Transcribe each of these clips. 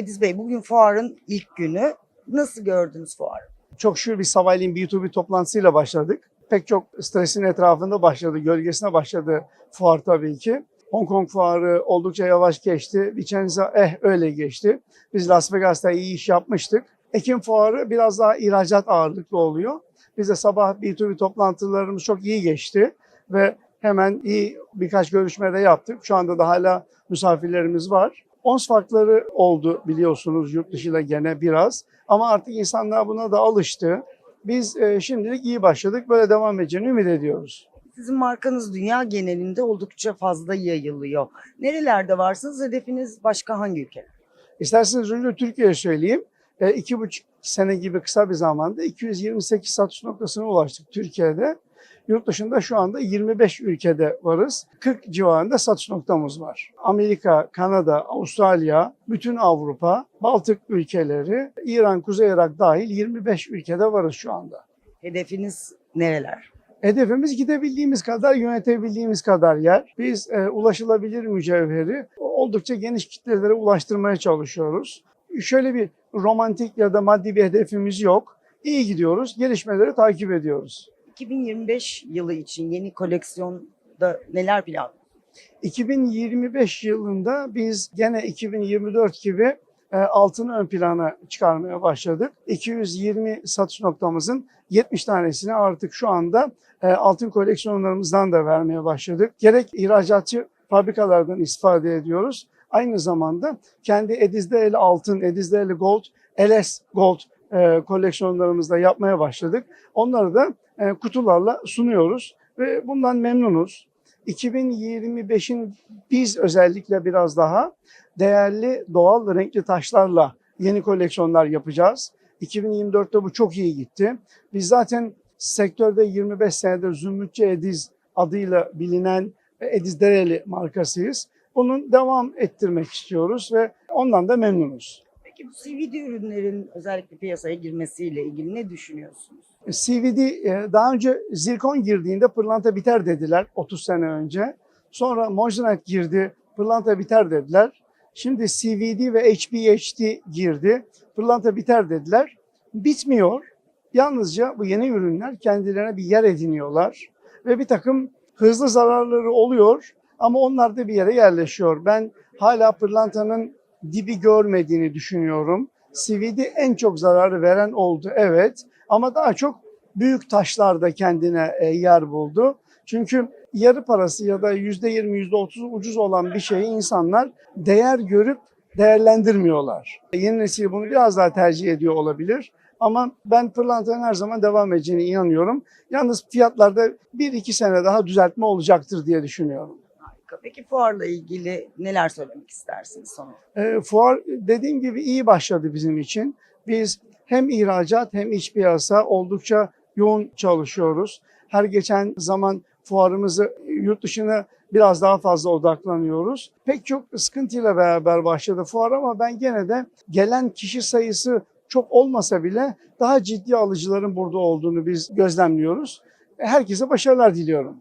Ediz Bey bugün fuarın ilk günü. Nasıl gördünüz fuarı? Çok şükür bir sabahleyin B2B toplantısıyla başladık. Pek çok stresin etrafında başladı, gölgesine başladı fuar tabii ki. Hong Kong fuarı oldukça yavaş geçti. Vicenza eh öyle geçti. Biz Las Vegas'ta iyi iş yapmıştık. Ekim fuarı biraz daha ihracat ağırlıklı oluyor. Biz de sabah B2B toplantılarımız çok iyi geçti ve hemen iyi birkaç görüşme de yaptık. Şu anda da hala misafirlerimiz var. Ons farkları oldu biliyorsunuz yurt dışıyla gene biraz. Ama artık insanlar buna da alıştı. Biz e, şimdilik iyi başladık. Böyle devam edeceğini ümit ediyoruz. Sizin markanız dünya genelinde oldukça fazla yayılıyor. Nerelerde varsınız? Hedefiniz başka hangi ülke? İsterseniz önce Türkiye'ye söyleyeyim. E, iki buçuk sene gibi kısa bir zamanda 228 satış noktasına ulaştık Türkiye'de. Yurt dışında şu anda 25 ülkede varız. 40 civarında satış noktamız var. Amerika, Kanada, Avustralya, bütün Avrupa, Baltık ülkeleri, İran, Kuzey Irak dahil 25 ülkede varız şu anda. Hedefiniz nereler? Hedefimiz gidebildiğimiz kadar, yönetebildiğimiz kadar yer. Biz e, ulaşılabilir mücevheri oldukça geniş kitlelere ulaştırmaya çalışıyoruz. Şöyle bir romantik ya da maddi bir hedefimiz yok. İyi gidiyoruz, gelişmeleri takip ediyoruz. 2025 yılı için yeni koleksiyonda neler plan? 2025 yılında biz gene 2024 gibi e, altını ön plana çıkarmaya başladık. 220 satış noktamızın 70 tanesini artık şu anda e, altın koleksiyonlarımızdan da vermeye başladık. Gerek ihracatçı fabrikalardan istifade ediyoruz. Aynı zamanda kendi Edizdeeli altın, Edizdeeli gold, LS gold e, koleksiyonlarımızda yapmaya başladık. Onları da e, kutularla sunuyoruz ve bundan memnunuz. 2025'in biz özellikle biraz daha değerli doğal renkli taşlarla yeni koleksiyonlar yapacağız. 2024'te bu çok iyi gitti. Biz zaten sektörde 25 senedir Zümrütçü Ediz adıyla bilinen Ediz Dereli markasıyız. Bunun devam ettirmek istiyoruz ve ondan da memnunuz. CVD ürünlerin özellikle piyasaya girmesiyle ilgili ne düşünüyorsunuz? CVD e, daha önce zirkon girdiğinde pırlanta biter dediler 30 sene önce. Sonra monzonite girdi, pırlanta biter dediler. Şimdi CVD ve HBHT girdi, pırlanta biter dediler. Bitmiyor. Yalnızca bu yeni ürünler kendilerine bir yer ediniyorlar ve bir takım hızlı zararları oluyor ama onlar da bir yere yerleşiyor. Ben hala pırlantanın dibi görmediğini düşünüyorum. CVD en çok zararı veren oldu evet ama daha çok büyük taşlarda kendine e, yer buldu. Çünkü yarı parası ya da %20 %30 ucuz olan bir şeyi insanlar değer görüp değerlendirmiyorlar. Yeni nesil bunu biraz daha tercih ediyor olabilir. Ama ben pırlantanın her zaman devam edeceğine inanıyorum. Yalnız fiyatlarda 1-2 sene daha düzeltme olacaktır diye düşünüyorum. Harika. Peki fuarla ilgili neler söylemek istersiniz son? E, fuar dediğim gibi iyi başladı bizim için. Biz hem ihracat hem iç piyasa oldukça yoğun çalışıyoruz. Her geçen zaman fuarımızı yurt dışına biraz daha fazla odaklanıyoruz. Pek çok sıkıntıyla beraber başladı fuar ama ben gene de gelen kişi sayısı çok olmasa bile daha ciddi alıcıların burada olduğunu biz gözlemliyoruz. Herkese başarılar diliyorum.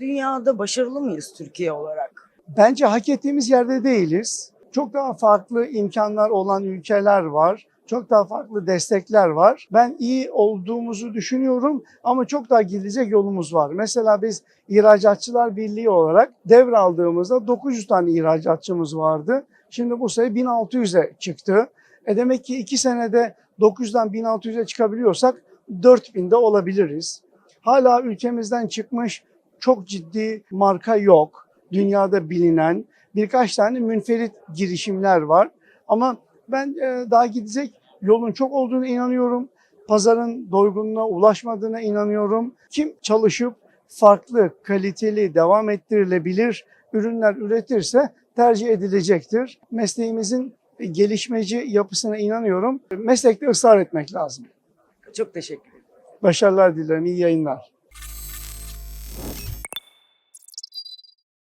Dünyada başarılı mıyız Türkiye olarak? Bence hak ettiğimiz yerde değiliz. Çok daha farklı imkanlar olan ülkeler var. Çok daha farklı destekler var. Ben iyi olduğumuzu düşünüyorum ama çok daha gidecek yolumuz var. Mesela biz İhracatçılar Birliği olarak devraldığımızda 900 tane ihracatçımız vardı. Şimdi bu sayı 1600'e çıktı. E demek ki 2 senede 900'den 1600'e çıkabiliyorsak 4000'de olabiliriz. Hala ülkemizden çıkmış çok ciddi marka yok. Dünyada bilinen birkaç tane münferit girişimler var. Ama ben e, daha gidecek yolun çok olduğunu inanıyorum. Pazarın doygunluğuna ulaşmadığına inanıyorum. Kim çalışıp farklı, kaliteli, devam ettirilebilir ürünler üretirse tercih edilecektir. Mesleğimizin gelişmeci yapısına inanıyorum. Meslekte ısrar etmek lazım. Çok teşekkür ederim. Başarılar dilerim, iyi yayınlar.